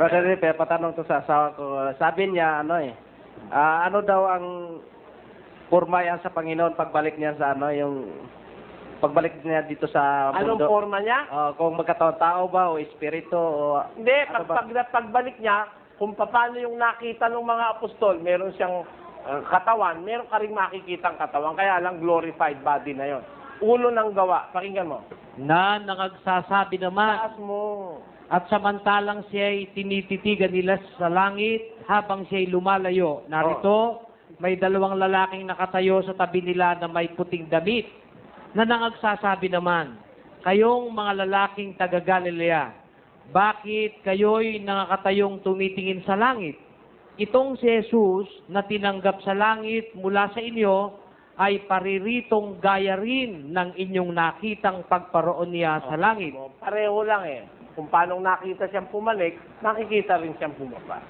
Brother Ripe, patanong to sa asawa ko. Sabi niya, ano eh, ah, ano daw ang forma yan sa Panginoon pagbalik niya sa ano, yung pagbalik niya dito sa Anong mundo. forma niya? Oh, kung magkataon tao ba o espiritu o Hindi, Ano pag, pag, pagbalik niya, kung paano yung nakita ng mga apostol, meron siyang uh, katawan, meron ka rin makikitang katawan, kaya lang glorified body na yon. Ulo ng gawa, pakinggan mo. na nangagsasabi naman Taas mo. at samantalang siya'y tinititigan nila sa langit habang siya'y lumalayo. Narito, may dalawang lalaking nakatayo sa tabi nila na may puting damit na nangagsasabi naman, Kayong mga lalaking taga Galilea, bakit kayo'y nakakatayong tumitingin sa langit? Itong si Jesus na tinanggap sa langit mula sa inyo ay pariritong gaya rin ng inyong nakitang pagparoon niya sa langit. Pareho lang eh. Kung paano nakita siyang pumalik, nakikita rin siyang bumaba.